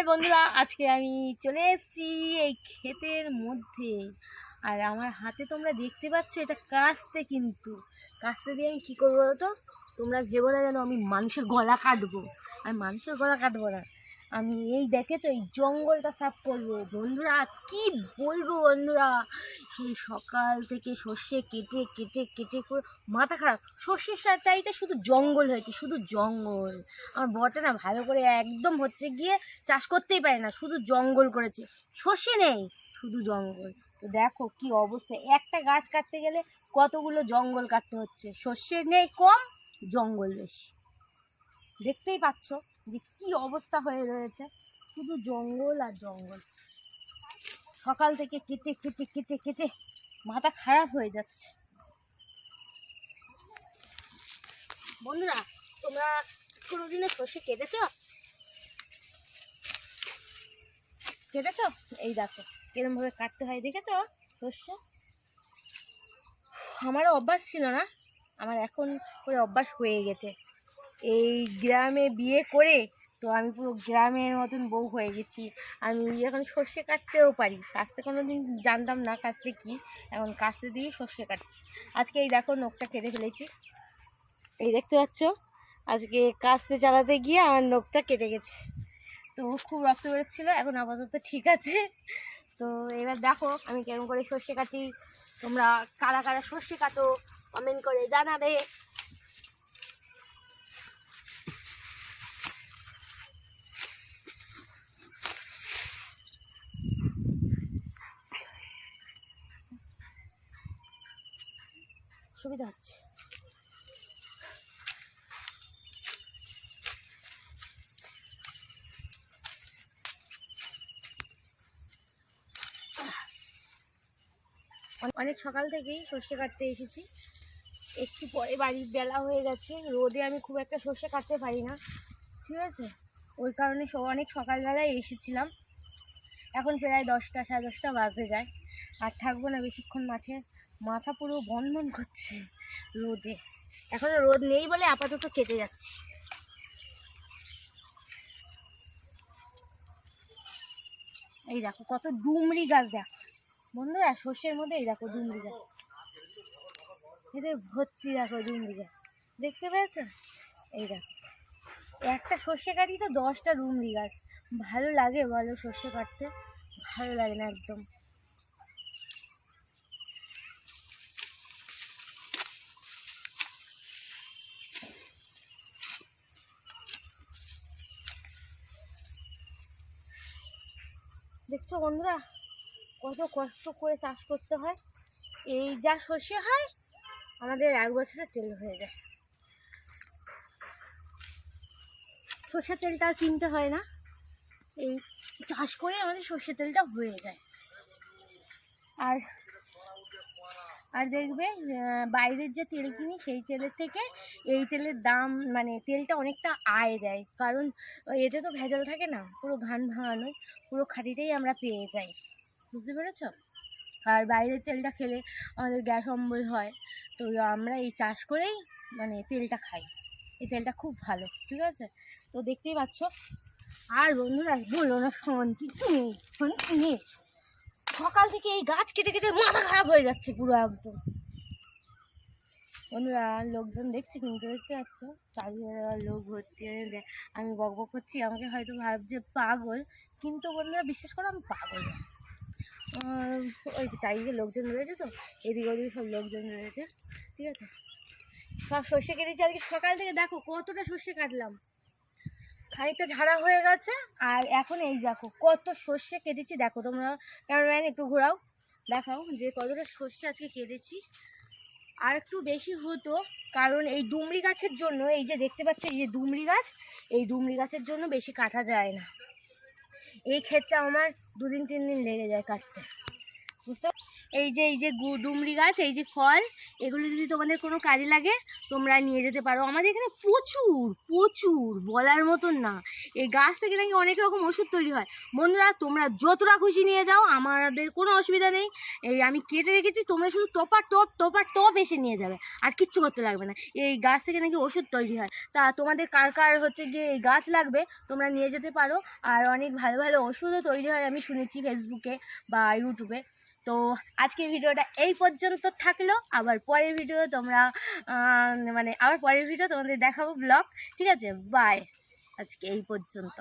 High বন্ধুরা, আজকে আমি চলে এসেছি এই ক্ষেতের মধ্যে। আর আমার হাতে তোমরা দেখতে পাচ্ছ এটা কাস্তে কিন্তু। কাস্তে দিয়ে আমি কী করব তো? তোমরা ভেবো না যেন আমি মানুষের গলা কাটবো। আর মানুষের গলা কাটবো না। আমি এই দেখেছ, এই জঙ্গলটা সাফ করব। বন্ধুরা, কি বলব বন্ধুরা? সেই সকাল থেকে সর্ষে কেটে কেটে কেটে করে মাথা খারাপ। সর্ষের চাইতে শুধু জঙ্গল হয়েছে, শুধু জঙ্গল। আমার বরটা না ভালো করে একদম হচ্ছে গিয়ে চাষ করতেই পারে না, শুধু জঙ্গল করেছে। সর্ষে নেই, শুধু জঙ্গল। তো দেখো কি অবস্থা। একটা গাছ কাটতে গেলে কতগুলো জঙ্গল কাটতে হচ্ছে? সর্ষে নেই কম, জঙ্গল বেশি। দেখতেই পাচ্ছ যে কি অবস্থা হয়ে রয়েছে। শুধু জঙ্গল আর জঙ্গল। সকাল থেকে কেটে কেটে কেটে কেটে মাথা খারাপ হয়ে যাচ্ছে। বন্ধুরা, তোমরা কোনোদিনে সর্ষে কেটেছ কেটেছ এই দেখো, কিরম ভাবে কাটতে হয়, দেখেছ? সর্ষে আমারও অভ্যাস ছিল না, আমার এখন করে অভ্যাস হয়ে গেছে। এই গ্রামে বিয়ে করে তো আমি পুরো গ্রামের মতন বউ হয়ে গেছি। আমি এখন সর্ষে কাটতেও পারি। কাস্তে কোনো দিন জানতাম না কাস্তে কি। এখন কাস্তে দিয়েই সর্ষে কাটছি। আজকে এই দেখো নখটা কেটে ফেলেছি। এই দেখতে পাচ্ছ? আজকে কাস্তে চালাতে গিয়ে আমার নখটা কেটে গেছে। তো খুব রক্ত বেরোচ্ছিল, এখন আপাতত ঠিক আছে। তো এবার দেখো আমি কেরম করে সর্ষে কাটি। তোমরা কারা কারা সর্ষে কাটো কমেন্ট করে জানাবে। সুবিধা হচ্ছে। অনেক সকাল থেকেই সর্ষে কাটতে এসেছি। একটু পরে বাড়ির বেলা হয়ে গেছে। রোদে আমি খুব একটা সর্ষে কাটতে পারি না। ঠিক আছে? ওই কারণে অনেক সকালবেলায় এসেছিলাম। এখন প্রায় দশটা, সাড়ে দশটা বাজতে যায়। আর থাকব না বেশিক্ষণ মাঠে। মাথা পুরো বন বন করছে রোদে। এখনও রোদ নেই বলে আপাতত কেটে যাচ্ছি। এই দেখো, কত ডুমরি গাছ দেখো। বন্ধুরা, সর্ষের মধ্যে এই দেখো ডুমরি গাছ। এদের ভর্তি দেখো ডুমরি গাছ। দেখতে পেয়েছ? এই দেখো। একটা সর্ষে কাটি তো দশটা ডুমরি গাছ। ভালো লাগে বলো সর্ষে কাটতে? ভালো লাগে না একদম। দেখছ বন্ধুরা, কত কষ্ট করে চাষ করতে হয়? এই যা সর্ষে হয়, আমাদের এক বছরে তেল হয়ে যায়। সর্ষের তেলটা কিনতে হয় না। এই চাষ করে আমাদের সর্ষের তেলটা হয়ে যায়। আর আর দেখবে বাইরের যে তেল কিনি, সেই তেলের থেকে এই তেলের দাম মানে তেলটা অনেকটা আয় দেয়। কারণ, এতে তো ভেজাল থাকে না, পুরো ঘান ভাঙানোই পুরো খাঁটিটাই আমরা পেয়ে যাই। বুঝতে পেরেছ? আর বাইরের তেলটা খেলে আমাদের গ্যাস অম্বল হয়, তো আমরা এই চাষ করেই মানে তেলটা খাই। এই তেলটা খুব ভালো, ঠিক আছে? তো দেখতেই পাচ্ছ আর বন্ধুরা বলো না শান্তি নেই শান্তি নেই? সকাল থেকে এই গাছ কেটে কেটে মাথা খারাপ হয়ে যাচ্ছে পুরো একদম। বন্ধুরা, লোকজন দেখছে কিন্তু, দেখতে পাচ্ছ? চারিদিকে লোক ভর্তি হয়ে আমি বক বক করছি, আমাকে হয়তো ভাবছে পাগল, কিন্তু বন্ধুরা, বিশ্বাস করো, আমি পাগল। ওই চারিদিকে লোকজন রয়েছে তো, এদিকে ওদিকে সব লোকজন রয়েছে, ঠিক আছে? সব সর্ষে কেটেছি আজকে সকাল থেকে, দেখো কতটা সর্ষে কাটলাম। খানিকটা ঝাড়া হয়ে গেছে। আর এখন এই দেখো, কত সর্ষে কেটেছি। দেখো তোমরা ক্যামেরাম্যান একটু ঘোরাও। দেখাও যে কতটা সর্ষে আজকে কেটেছি। আর একটু বেশি হতো, কারণ এই ডুমরি গাছের জন্য, এই যে দেখতে পাচ্ছ, এই যে ডুমরি গাছ, এই ডুমরি গাছের জন্য বেশি কাটা যায় না। এই ক্ষেত্রে আমার দুদিন, তিন দিন লেগে যায় কাটতে। বুঝতে এই যে এই যে ডুমরি গাছ, এই যে ফল, এগুলো যদি তোমাদের কোনো কাজে লাগে, তোমরা নিয়ে যেতে পারো। আমাদের এখানে প্রচুর প্রচুর বলার মতন না। এই গাছ থেকে নাকি অনেক রকম ওষুধ তৈরি হয়। বন্ধুরা, তোমরা যতটা খুশি নিয়ে যাও, আমাদের কোনো অসুবিধা নেই। এই আমি কেটে রেখেছি, তোমরা শুধু টপার টপ টপার টপ এসে নিয়ে যাবে। আর কিচ্ছু করতে লাগবে না। এই গাছ থেকে নাকি ওষুধ তৈরি হয়। তা তোমাদের কার কার হচ্ছে গিয়ে এই গাছ লাগবে, তোমরা নিয়ে যেতে পারো। আর অনেক ভালো ভালো ওষুধও তৈরি হয়, আমি শুনেছি ফেসবুকে বা ইউটিউবে তো আজকে ভিডিওটা এই পর্যন্ত থাকল। আবার পরের ভিডিও তোমরা মানে আবার পরের ভিডিও তোমাদের দেখাবো ব্লগ ঠিক আছে? বাই আজকে এই পর্যন্ত।